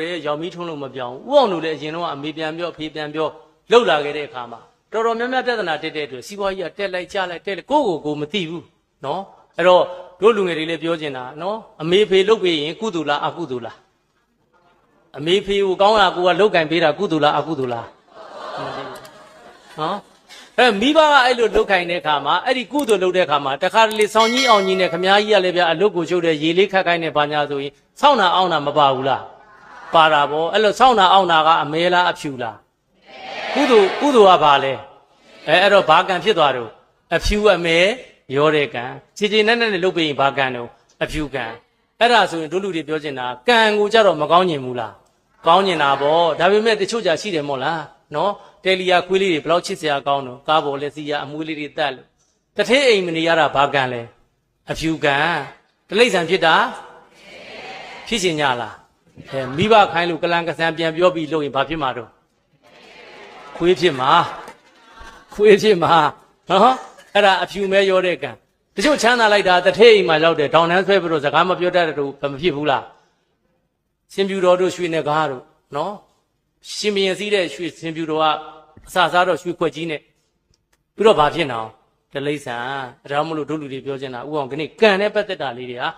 ပြောတယ်ရောင်မီးထုံးလို့မပြောင်းဘူးဥအောင်တို့လည်းအရင်တော့အမေပြန်ပြောအဖေပြန်ပြောလှုပ်လာခဲ့တဲ့အခါမှာတော်တော်များများပြဿနာတက်တဲ့အတွက်စီးပွားကြီးကတက်လိုက်ကြလိုက်တက်လိုက်ကိုယ့်ကိုယ်ကိုမသိဘူးနော်အဲ့တော့တို့လူငယ်တွေလည်းပြောချင်တာနော်အမေဖေလှုပ်ပြီးရင်ကုသိုလ်လားအကုသိုလ်လားအမေဖေကိုကောင်းတာကိုကလှုပ်ကင်ပေးတာကုသိုလ်လားအကုသိုလ်လားနော်အဲမိဘကအဲ့လိုလှုပ်ခိုင်းတဲ့အခါမှာအဲ့ဒီကုသိုလ်လှုပ်တဲ့အခါမှာတခါတလေဆောင်းကြီးအောင်ကြီးနဲ့ခမားကြီးကလည်းဗျအလုတ်ကိုချုပ်တဲ့ရေလေးခတ်ခိုင်းတဲ့ဘာညာဆိုရင်ဆောင်းတာအောင်တာမပါဘူးလား ပါတာဗောအဲ့လိုဆောင်းတာအောင်တာကအမဲလားအဖြူလားကုသိုလ်ကုသိုလ်ကဘာလဲအဲအဲ့တော့ဘာကံဖြစ်သွားတော့အဖြူအမဲရောတဲ့ကံခြေခြေနဲ့နဲ့လှုပ်ပြီးရင်ဘာကံတော့အဖြူကံအဲ့ဒါဆိုရင်တို့လူတွေပြောချင်တာကံကိုကြတော့မကောင်းညင်ဘူးလားကောင်းညင်တာဗောဒါပေမဲ့တချို့ကြရှိတယ်မို့လားနော်တယ်လီယာခွေးလေးတွေဘယ်လောက်ချစ်စရာကောင်းတော့ကားပေါ်လက်စီယာအမွေးလေးတွေတက်လို့တထေးအိမ်မနေရတာဘာကံလဲအဖြူကံတလိမ့်ဆန်ဖြစ်တာဖြစ်ရှင်ညလား အဲမိဘခိုင်းလို့ကလန်ကဆန်ပြန်ပြောပြီးလို့ရင်ဘာဖြစ်မှာတော့ခွေးဖြစ်မှာခွေးဖြစ်မှာနော်အဲ့ဒါအဖြူမဲရောတဲ့ကံတချို့ချမ်းသာလိုက်တာတထေးအိမ်မှာရောက်တယ်ဒေါင်နှန်းဆွဲပြီးတော့စကားမပြောတတ်တဲ့တို့မဖြစ်ဘူးလားရှင်ပြူတော်တို့ရွှေနေကားတို့နော်ရှင်ဘရင်စည်းတဲ့ရွှေရှင်ပြူတော်ကအစစားတော့ရွှေခွက်ကြီးနဲ့ပြီးတော့ဘာဖြစ်နေအောင်တလိမ့်ဆန်အဲဒါမှမလို့တို့လူတွေပြောချင်တာဥအောင်ခဏကံနဲ့ပတ်သက်တာလေးတွေဟာ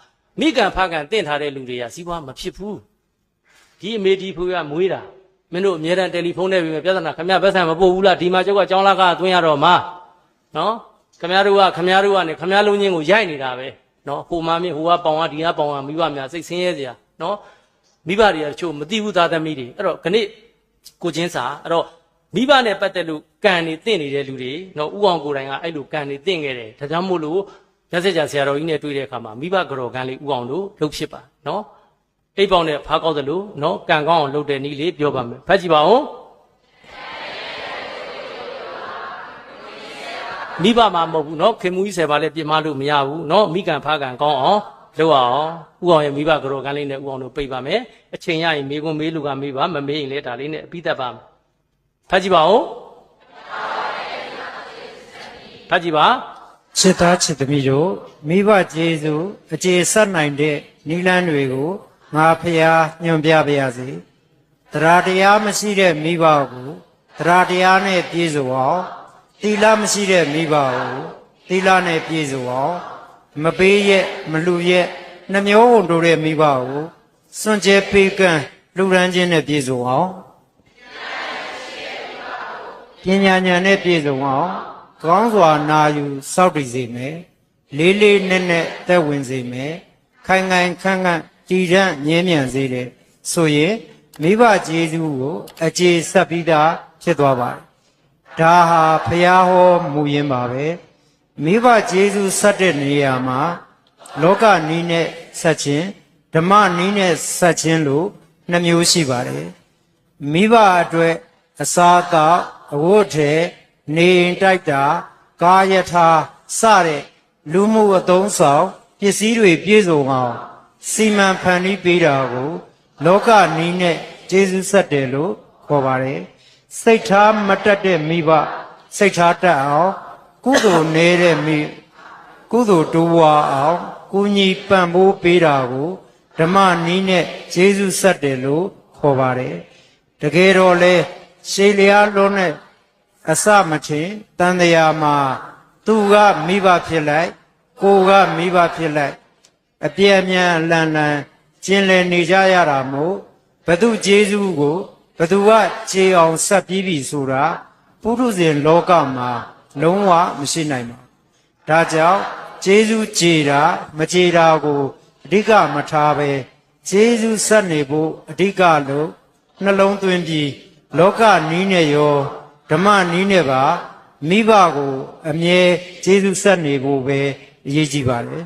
မိကံဖကံတင့်ထားတဲ့လူတွေကစီးပွားမဖြစ်ဘူး ဒီအမေဒီဖူကမွေးတာမင်းတို့အမြဲတမ်းတယ်လီဖုန်းနဲ့ပြီးပြဿနာခမရဘက်ဆန်မပို့ဘူးလားဒီမှာကျောက်ကကြောင်းလာကသွင်းရတော့မှာနော်ခမရတို့ကခမရတို့ကနေခမရလုံးချင်းကိုရိုက်နေတာပဲနော်ဟိုမှမင်းဟိုကပေါင်ကဒီကပေါင်ကမိဘများစိတ်ဆင်းရဲစရာနော်မိဘတွေကတချို့မသိဘူးသားသမီးတွေအဲ့တော့ခဏကိုချင်းစာအဲ့တော့မိဘနဲ့ပတ်သက်လို့ကံနေတင့်နေတဲ့လူတွေနော်ဥအောင်ကိုယ်တိုင်ကအဲ့လိုကံနေတင့်ခဲ့တယ်ဒါကြောင့်မို့လို့ရသက်ကြဆရာတော်ကြီးနဲ့တွေ့တဲ့အခါမှာမိဘကြော်ကံလေးဥအောင်လို့လှုပ်ဖြစ်ပါနော် အိပ်ပေါင်းနဲ့ဖားကောက်သလိုနော်ကံကောင်းအောင်လှုပ်တဲ့နည်းလေးပြောပါမယ်ဖတ်ကြည့်ပါဦးမိဘမှာမဟုတ်ဘူးเนาะခင်မူကြီးဆယ်ပါလဲပြင်မလို့မရဘူးเนาะမိကံဖားကံကောင်းအောင်လုပ်အောင်ဥအောင်ရဲ့မိဘကြော်ကံလေးနဲ့ဥအောင်တို့ပြိပါမယ်အချိန်ရရင်မိကွန်မေးလူကမေးပါမမေးရင်လည်းဒါလေးနဲ့အပြီးသက်ပါမယ်ဖတ်ကြည့်ပါဦးဖတ်ကြည့်ပါ ချစ်သားချစ်သမီးတို့မိဘကျေးဇူးအခြေဆက်နိုင်တဲ့နိလန်းတွေကို ငါဖျားညွန်ပြပါရစေတရားတရားမရှိတဲ့မိဘကိုတရားတရားနဲ့ပြည့်စုံအောင်သီလမရှိတဲ့မိဘကိုသီလနဲ့ပြည့်စုံအောင်မပေးရက်မလှူရက်နှမျိုးဝန်တို့တဲ့မိဘကိုစွန့်ကြဲပေးကမ်းလူရန်ချင်းနဲ့ပြည့်စုံအောင်ပညာဉာဏ်နဲ့ပြည့်စုံအောင်ကောင်းစွာနာယူစောင့်တည်စေမယ်လေးလေးနက်နက်သက်ဝင်စေမယ်ခိုင်ခိုင်ခန့်ခန့် ကြည်ရန်မြဲမြံစေတယ်ဆိုရင်မိဘကျေးဇူးကိုအခြေဆက်ပြီးသားဖြစ်သွားပါတယ်ဒါဟာဖျားဟောမူရင်းပါပဲမိဘကျေးဇူးဆက်တဲ့နေရာမှာလောကနီးနဲ့ဆက်ခြင်းဓမ္မနီးနဲ့ဆက်ခြင်းလို့နှမျိုးရှိပါတယ်မိဘအတွက်အစာအသောက်အဝတ်ထဲနေအိမ်တိုက်တာကာယထာစတဲ့လူမှုအသုံးဆောင်ပစ္စည်းတွေပြည့်စုံအောင် စီမံဖန်တီးပေးတာကို လောကနီးနဲ့ကျေးဇူးဆက်တယ်လို့ခေါ်ပါတယ်စိတ်ထားမတက်တဲ့မိဘစိတ်ထားတက်အောင်ကုသိုလ်နေတဲ့မိကုသိုလ်တိုးဝါအောင်ကုညီပံ့ပိုးပေးတာကိုဓမ္မနီးနဲ့ကျေးဇူးဆက်တယ်လို့ခေါ်ပါတယ်တကယ်တော့လေရှေးလျားလုံးနဲ့အစမထင်တန်တရားမှာသူကမိဘဖြစ်လိုက်ကိုကမိဘဖြစ်လိုက် အပြည့်အမြန်လန်လန်ကျင်လည်နေကြရတာမို့ဘသူကျေးဇူးကိုဘသူကခြေအောင်ဆက်ပြီးပြီဆိုတာပုထုဇဉ်လောကမှာလုံးဝမရှိနိုင်ပါဘူးဒါကြောင့်ကျေးဇူးကြည်တာမကြည်တာကိုအဓိကမထားပဲကျေးဇူးဆက်နေဖို့အဓိကလို့နှလုံးသွင်းပြီးလောကနီးနဲ့ရောဓမ္မနီးနဲ့ပါမိဘကိုအမြဲကျေးဇူးဆက်နေဖို့ပဲအရေးကြီးပါတယ်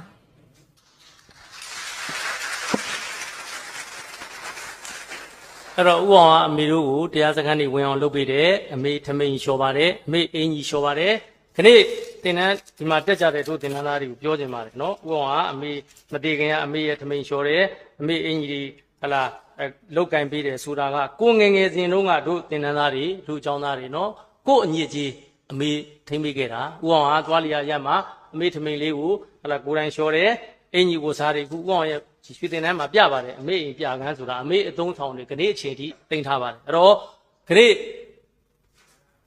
အဲ့တော့ဥအောင်ကအမေတို့ကိုတရားစခန်းနေဝင်အောင်လုပ်ပေးတယ်အမေထမိန်လျှော်ပါတယ်အမေအင်ကြီးလျှော်ပါတယ်ခဏတင်တန်းဒီမှာတက်ကြတဲ့တို့တင်တန်းသားတွေကိုပြောချင်ပါတယ်နော်ဥအောင်ကအမေမတေခင်ကအမေရဲ့ထမိန်လျှော်တယ်အမေအင်ကြီးတွေဟလာအဲလောက်ကင်ပေးတယ်ဆိုတာကကိုငယ်ငယ်စဉ်တုန်းကတို့တင်တန်းသားတွေလူချောင်းသားတွေနော်ကိုအညစ်ကြီးအမေထိမ့်ပေးခဲ့တာဥအောင်ကသွားလျာရက်မှာအမေထမိန်လေးကိုဟလာကိုယ်တိုင်လျှော်တယ်အင်ကြီးကိုစားတယ်ခုဥအောင်ရဲ့ ရွှေသင်္ကန်းမှာပြပါတယ်အမေအိမ်ပြကန်းဆိုတာအမေအသုံးဆောင်တွေခနေ့အချိန်ထိတင်ထားပါတယ်အဲ့တော့ခနေ့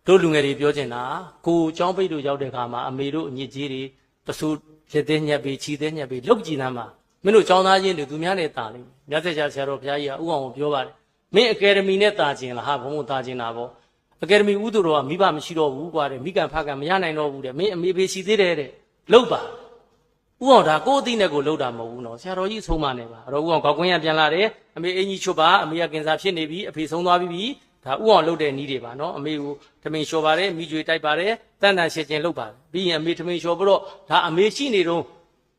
တို့လူငယ်တွေပြောချင်တာကိုចောင်းပိတ်တို့ရောက်တဲ့ခါမှာအမေတို့အညစ်ကြေးတွေပစုလက်သေးညက်ပြီးခြေသေးညက်ပြီးလောက်ကြည့်တမ်းမှာမင်းတို့ចောင်းသားချင်းတွေသူများနဲ့တာလိမ့်မယ်မြတ်ဆက်ချဆရာတော်ဘုရားကြီးကဥအောင်ကိုပြောပါတယ်မင်းအကယ်ဒမီနဲ့တာချင်းလားဟာဘုံဘုံတာချင်းတာပေါ့အကယ်ဒမီဥသူတော်ကမိဘမရှိတော့ဘူးကွာတဲ့မိကန်ဖကန်မရနိုင်တော့ဘူးတဲ့မင်းအမေဖေးရှိသေးတယ်တဲ့လောက်ပါ ဥအောင်ဒါကိုယ်အသိနဲ့ကိုလှုပ်တာမဟုတ်ဘူးနော်ဆရာတော်ကြီးဆုံးမနေပါအဲ့တော့ဥအောင်ကောက်ကွင်းရပြန်လာတယ်အမေအင်ကြီးချွတ်ပါအမေကကင်ဆာဖြစ်နေပြီအဖေဆုံးသွားပြီပြီဒါဥအောင်လှုပ်တဲ့နီးတွေပါနော်အမေကိုထမင်းလျှော်ပါတယ်မိကျွေတိုက်ပါတယ်တန်တန်ရှင်းချင်းလှုပ်ပါတယ်ပြီးရင်အမေထမင်းလျှော်ပြီးတော့ဒါအမေရှိနေတော့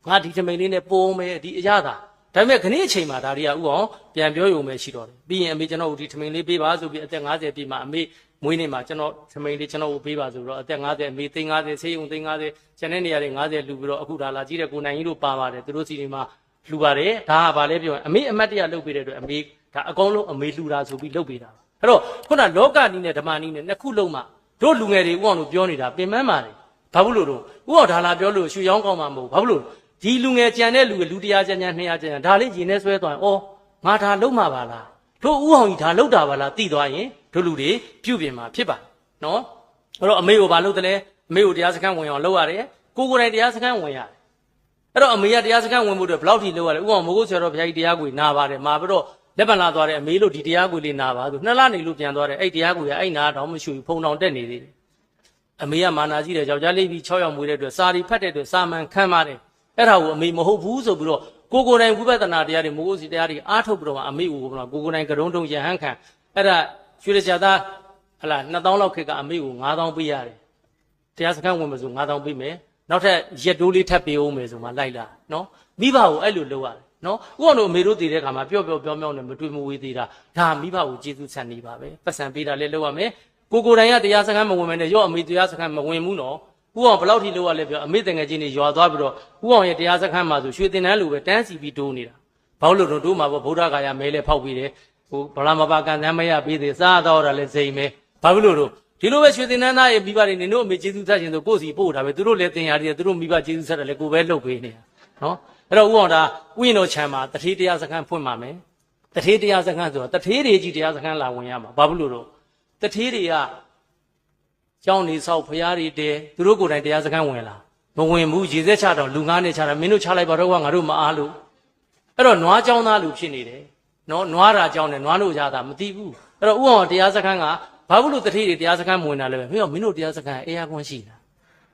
ငါဒီထမင်းလေးနဲ့ပုံမယ်ဒီအရသာ ဒါပေမဲ့ခဏအချိန်မှာဒါတွေကဥအောင်ပြန်ပြောရုံပဲရှိတော့တယ်ပြီးရင်အမေကျွန်တော်တို့ဒီထမင်းလေးပေးပါဆိုပြီးအသက်50ပြည့်မှာအမေမွေးနေ့မှာကျွန်တော်ထမင်းလေးကျွန်တော်ကိုပေးပါဆိုတော့အသက်50အမေသိန်း50ဆေးရုံသိန်း50ကျန်တဲ့နေရာတွေ50လူပြီးတော့အခုဒါလာကြည့်တဲ့ကိုနိုင်ကြီးတို့ပါပါတယ်သူတို့စီတွေမှာလှူပါတယ်ဒါကဘာလဲပြောရင်အမေအမတ်တရလှုပ်ပေးတဲ့အတွက်အမေဒါအကောင်းဆုံးအမေလှူတာဆိုပြီးလှုပ်ပေးတာအဲ့တော့ခုနလောကနီးနဲ့ဓမ္မနီးနဲ့နှစ်ခုလုံးမှာတို့လူငယ်တွေဥအောင်တို့ပြောနေတာပင်ပန်းပါတယ်ဘာဖြစ်လို့တော့ဥအောင်ဒါလာပြောလို့ရွှေရောင်းကောင်းမှာမဟုတ်ဘာဖြစ်လို့ ဒီလူငယ်ကြံတဲ့လူကလူတရားကြံကြံ200ကြံကြံဒါလေးရင်ထဲဆွဲသွားရင်အော်ငါဒါလုံးမှာပါလားတို့ဥအောင်ကြီးဒါလုံးတာပါလားတိသွားရင်တို့လူတွေပြုတ်ပြင်မှာဖြစ်ပါတယ်နော်အဲ့တော့အမေကိုဘာလုပ်တယ်လဲအမေကိုတရားစခန်းဝင်အောင်လုပ်ရတယ်ကိုကိုယ်တိုင်တရားစခန်းဝင်ရတယ်အဲ့တော့အမေကတရားစခန်းဝင်ဖို့အတွက်ဘယ်လောက်ထိလုပ်ရလဲဥအောင်မိုးကုတ်ဆရာတော်ဘုရားကြီးတရားကိုနာပါတယ်မာပြီးတော့လက်ပံလာသွားတယ်အမေလို့ဒီတရားကိုလေးနာပါဆိုနှစ်လနေလို့ပြန်သွားတယ်အဲ့တရားကိုရအဲ့နာတော့မရှိဘူးဖုံတောင်တက်နေသေးတယ်အမေကမာနာကြီးတယ်ယောက်ျားလေးပြီး6ယောက်မွေးတဲ့အတွက်စာရီဖတ်တဲ့အတွက်စာမန်ခံပါတယ် အဲ့ဒါကိုအမေမဟုတ်ဘူးဆိုပြီးတော့ကိုကိုယ်တိုင်ဝိပဿနာတရားတွေမိုးကုတ်စီတရားတွေအားထုတ်ပြီးတော့မှအမေကိုကိုကိုကိုယ်တိုင်ကရုံးတုံးရဟန်းခံအဲ့ဒါရွှေရချာသားဟလာ2000လောက်ခေတ်ကအမေကို9000ပေးရတယ်တရားစခန်းဝင်မယ်ဆို9000ပေးမယ်နောက်ထပ်ရက်တိုးလေးထပ်ပေးအောင်မယ်ဆိုမှလိုက်လာနော်မိဘကိုအဲ့လိုလုပ်ရတယ်နော်ဥအောင်တို့အမေတို့တည်တဲ့ခါမှာပျော့ပျော့ပြောင်းပြောင်းနဲ့မတွေ့မဝေးသေးတာဒါမိဘကိုကျေးဇူးဆန်နေပါပဲပတ်စံပေးတာလည်းလုပ်ရမယ်ကိုကိုယ်တိုင်ကတရားစခန်းမဝင်မယ်နဲ့ရော့အမေတရားစခန်းမဝင်ဘူးနော် ဥအောင်ဘယ်လောက်ထိလုပ်ရလဲပြောအမေတငယ်ချင်းတွေရွာသွားပြီးတော့ဥအောင်ရဲ့တရားစခန်းမှာဆိုရွှေတင်တန်းလိုပဲတန်းစီပြီးတိုးနေတာဘာလို့လို့တို့မှာပေါ့ဗုဒ္ဓဂါယာမဲလဲဖောက်ပြီးတယ်ဟိုဗလာမပါကန်တမ်းမရပေးသေးစားတော့တာလဲစိန်ပဲဘာလို့လို့တို့ ဒီလိုပဲရွှေသင်္นานသားရဲ့မိဘတွေနေတို့အမေကျေးဇူးဆက်ခြင်းဆိုကိုယ့်စီပို့တာပဲသူတို့လည်းတင်ရတယ်သူတို့မိဘကျေးဇူးဆက်တယ်လေကိုယ်ပဲလုပ်ပေးနေတာနော်အဲ့တော့ဥအောင်ဒါဥယျာဉ်တော်ခြံမှာတထေးတရားစခန်းဖွင့်ပါမယ်တထေးတရားစခန်းဆိုတော့တထေးတွေကြီးတရားစခန်းလာဝင်ရမှာဘာဖြစ်လို့တော့တထေးတွေက ကျောင်းနေဆောက်ဖရားတွေတဲသူတို့ကိုယ်တိုင်တရားစခန်းဝင်လာမဝင်ဘူးရေစက်ချတော့လူငါးနဲ့ချတာမင်းတို့ချလိုက်ပါတော့ကငါတို့မအားလို့အဲ့တော့နွားကျောင်းသားလူဖြစ်နေတယ်နော်နွားရာကျောင်းနဲ့နွားလို့ရတာမသိဘူးအဲ့တော့ဥအောင်ကတရားစခန်းကဘာဘူးလို့တတိတွေတရားစခန်းမဝင်တာလဲပဲမင်းတို့မင်းတို့တရားစခန်းအေးရကွန်းရှိတာ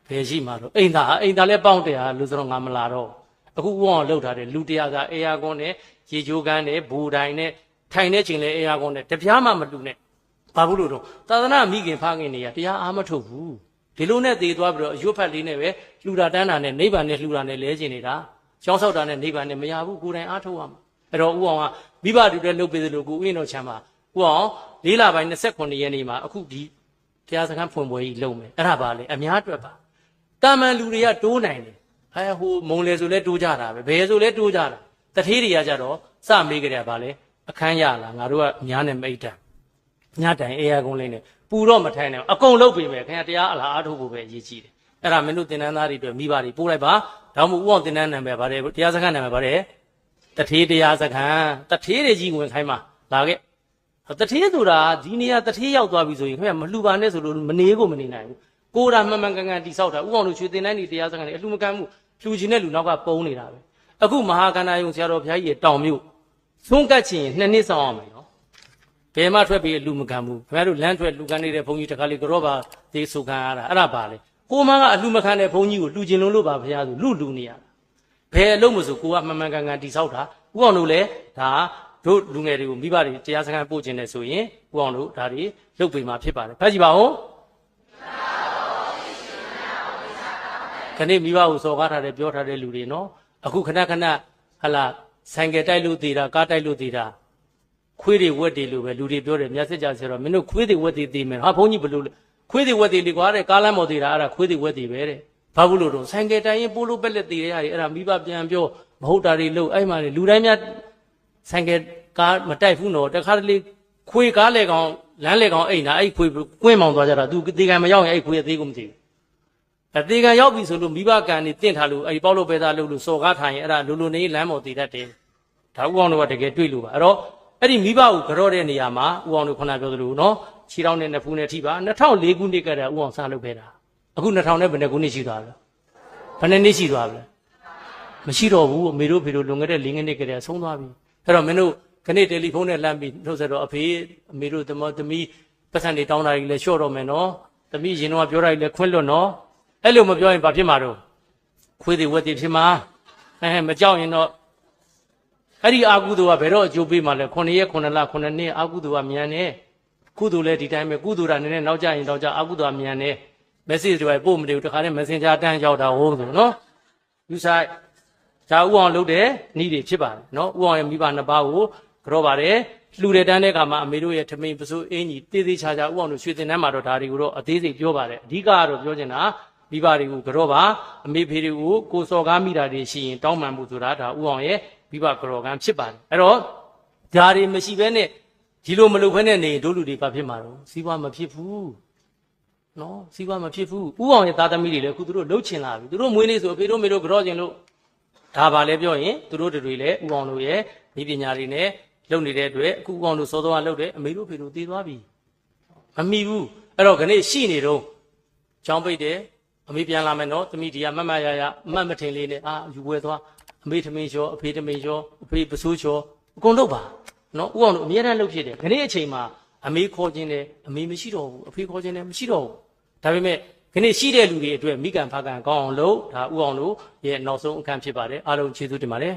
ဘယ်ရှိမှာတော့အိမ်သာအိမ်သာလဲပေါင်းတရားလို့ဆိုတော့ငါမလာတော့အခုဝအောင်လောက်ထားတယ်လူတရားကအေးရကွန်းနဲ့ရေချိုးကန်းနဲ့ဘူတိုင်နဲ့ထိုင်တဲ့ချိန်လဲအေးရကွန်းနဲ့တပြားမှမလူနဲ့ ဘာဘူးလို့တော့သာသနာမိခင်ဖခင်တွေကတရားအားမထုတ်ဘူးဒီလိုနဲ့သေသွားပြီးတော့အရွတ်ဖက်လေးနဲ့ပဲလှူတာတန်းတာနဲ့နိဗ္ဗာန်နဲ့လှူတာနဲ့လဲကျင်နေတာကျောင်းဆောက်တာနဲ့နိဗ္ဗာန်နဲ့မရဘူးကိုယ်တိုင်အားထုတ်ရမှာအဲ့တော့ဥအောင်ကမိဘတူတဲ့လုပ်ပေးသလိုကိုဥယျာဉ်တော်ချမ်းပါဥအောင်လေးလပိုင်း29ရက်နေ့မှာအခုဒီတရားစခန်းဖွင့်ပွဲကြီးလုပ်မယ်အဲ့ဒါပါလေအများအတွက်ပါတာမန်လူတွေကတိုးနိုင်တယ်ဟဲဟိုမုံလေဆိုလဲတိုးကြတာပဲဘယ်ဆိုလဲတိုးကြတာတထေးတွေကကြတော့စမေးကြတယ်ဗာလေအခန်းရလာငါတို့ကများနဲ့မိတ်တံ ညတိုင်အေယာကုန်းလေးနဲ့ပူတော့မထိုင်နဲ့အကုန်လုပ်ပေးမယ်ခင်ဗျာတရားအလားအားထုတ်ဖို့ပဲအရေးကြီးတယ်အဲ့ဒါမင်းတို့တင်တန်းသားတွေအတွက်မိဘတွေပို့လိုက်ပါဒါမှမဟုတ်ဥအောင်တင်တန်းနာမည်ဗါတယ်တရားစခန်းနာမည်ဗါတယ်တထေးတရားစခန်းတထေးတွေကြီးဝင်ခိုင်းပါလာခဲ့တထေးဆိုတာဒီနေရာတထေးရောက်သွားပြီဆိုရင်ခင်ဗျမလှူပါနဲ့ဆိုလို့မနေကိုမနေနိုင်ဘူးကိုယ်တာမှန်မှန်ကန်ကန်တိဆောက်တာဥအောင်တို့ရွှေတင်တိုင်းနေတရားစခန်းနေအလှူမကမ်းမှုလှူခြင်းတဲ့လူနောက်ကပုံနေတာပဲအခုမဟာကန္နာယုံဆရာတော်ဘုရားကြီးရဲ့တောင်မြို့သုံးကတ်ချင်နှစ်နှစ်ဆောင်အောင်မယ်နော် ဘယ်မှထွက်ပြီးအလှူမကမ်းဘူးခင်ဗျားတို့လမ်းထွက်လှူကမ်းနေတဲ့ဘုန်းကြီးတခါလေကြောပါသေးဆုခံရတာအဲ့ဒါပါလေကိုမကအလှူမခံတဲ့ဘုန်းကြီးကိုလှူခြင်းလုံးလို့ပါဘုရားဆိုလူလူနေရတာဘယ်အလုံးမဆိုကိုကမှန်မှန်ကန်ကန်တိဆောက်တာဥအောင်တို့လည်းဒါတို့လူငယ်တွေကိုမိဘတွေတရားစခန်းပို့ခြင်းနဲ့ဆိုရင်ဥအောင်တို့ဒါတွေလုပ်ပေးမှာဖြစ်ပါတယ်ဖတ်ကြည့်ပါဦးခဏမိဘကိုစော်ကားထားတယ်ပြောထားတဲ့လူတွေနော်အခုခဏခဏဟလာဆိုင်ကယ်တိုက်လို့သေးတာကားတိုက်လို့သေးတာ ခွေးတွေဝက်တွေလို့ပဲလူတွေပြောတယ်မြတ်စစ်ကြဆရာတော်မင်းတို့ခွေးတွေဝက်တွေသေးမယ်ဟာဘုန်းကြီးဘလို့လဲခွေးတွေဝက်တွေလေကွာတဲ့ကားလမ်းပေါ်သေးတာအဲ့ဒါခွေးတွေဝက်တွေပဲတဲ့ဘာဘူးလို့တော့ဆိုင်ကယ်တိုင်ရင်ပိုးလို့ပက်လက်သေးတဲ့ဟာတွေအဲ့ဒါမိဘပြန်ပြောမဟုတ်တာတွေလို့အဲ့မှာလေလူတိုင်းများဆိုင်ကယ်ကားမတိုက်ဘူးနော်တခါတလေခွေကားလေကောင်လမ်းလေကောင်အိမ်နာအဲ့ခွေကွင်းမောင်သွားကြတာသူတေကန်မရောက်ရင်အဲ့ခွေအသေးကိုမသိဘူးအသေးကန်ရောက်ပြီဆိုလို့မိဘကန်နေတင့်ထားလို့အဲ့ပေါက်လို့ပဲသားလို့လို့စော်ကားထိုင်ရင်အဲ့ဒါလူလူနေလမ်းပေါ်တည်တတ်တယ်ဒါဥအောင်တို့ကတကယ်တွေ့လို့ပါအဲ့တော့ အဲ့ဒီမိဘကိုကြော့တဲ့နေရာမှာဥအောင်တို့ခုနပြောသလိုနော်ခြေထောက်နဲ့နှစ်ဖူးနဲ့ထိပါ2004ခုနှစ်ကတည်းကဥအောင်စားလုပ်ခဲ့တာအခု2000နဲ့ဘယ်နှစ်ခုနှစ်ရှိသွားလဲဘယ်နှစ်နှစ်ရှိသွားပြီလဲမရှိတော့ဘူးအမေတို့ဖေတို့လွန်ခဲ့တဲ့၄နှစ်ကတည်းကဆုံးသွားပြီအဲ့တော့မင်းတို့ခဏတယ်လီဖုန်းနဲ့လှမ်းပြီးနှုတ်ဆက်တော့အဖေအမေတို့သမီးသမီးပတ်စံတွေတောင်းတာကြီးလဲလျှော့တော့မယ်နော်သမီးရင်တော့ပြောတာကြီးလဲခွင့်လွတ်နော်အဲ့လိုမပြောရင်ဘာဖြစ်မှာတော့ခွေးတွေဝက်တွေဖြစ်မှာအဲမကြောက်ရင်တော့ အဲ့ဒီအာကုသိုလ်ကဘယ်တော့အကျိုးပေးမှလဲ9ရက်9လ9နှစ်အာကုသိုလ်ကမြန်တယ်ကုသိုလ်လည်းဒီတိုင်းပဲကုသိုလ်ကနည်းနည်းနောက်ကျရင်တော့ကျအာကုသိုလ်ကမြန်တယ် message တွေပို့မတယ်တခါတည်း messenger တန်းရောက်တာဟုတ်ဆိုနော်ယူဆိုင်ဒါဥအောင်လုပ်တဲ့ဤတွေဖြစ်ပါတယ်နော်ဥအောင်ရဲ့မိဘနှစ်ပါးကိုကြောပါတယ်လှူတဲ့တန်းတဲ့အခါမှာအမေတို့ရဲ့ထမိန်ပစိုးအင်းကြီးတေးသေးချာချာဥအောင်တို့ရွှေတင်တန်းမှာတော့ဒါတွေကိုတော့အသေးစိတ်ပြောပါတယ်အဓိကကတော့ပြောချင်တာမိဘတွေကိုကြောပါအမေဖေတွေကိုကိုစော်ကားမိတာတွေရှိရင်တောင်းပန်မှုဆိုတာဒါဥအောင်ရဲ့ မိဘကြောကံဖြစ်ပါတယ်အဲ့တော့ဒါတွေမရှိဘဲနဲ့ဒီလိုမလုပ်ဘဲနဲ့နေရင်တို့လူတွေဘာဖြစ်မှာတော့စီးပွားမဖြစ်ဘူးနော်စီးပွားမဖြစ်ဘူးဥအောင်ရဲ့သားသမီးတွေလည်းအခုသူတို့လှုပ်ချင်လာပြီသူတို့မွေးနေ့ဆိုအဖေတို့မေတို့ကြော့ကျင်လို့ဒါပါလဲပြောရင်သူတို့တွေလည်းဥအောင်တို့ရဲ့ဤပညာတွေနဲ့လုပ်နေတဲ့အတွက်အခုဥအောင်တို့စောစောကလုပ်တယ်အမေတို့ဖေတို့တည်သွားပြီမမီဘူးအဲ့တော့ခဏရှိနေတော့ချောင်းပိတ်တယ်အမေပြန်လာမယ်နော်သမီးဒီကမတ်မတ်ရရမတ်မထင်လေးနဲ့အာယူဝဲသွား အမေထမင်းလျှောအဖေထမင်းလျှောအဖေပစိုးလျှောအကုန်လုပ်ပါနော်ဥအောင်တို့အများအားလုပ်ဖြစ်တယ်ခဏအချိန်မှာအမေခေါ်ခြင်းတယ်အမေမရှိတော့ဘူးအဖေခေါ်ခြင်းတယ်မရှိတော့ဘူးဒါပေမဲ့ခဏရှိတဲ့လူတွေအတွက်မိကန်ဖာကန်ကောင်းအောင်လုပ်ဒါဥအောင်လို့ရဲ့နောက်ဆုံးအခန်းဖြစ်ပါတယ်အားလုံးကျေးဇူးတင်ပါတယ်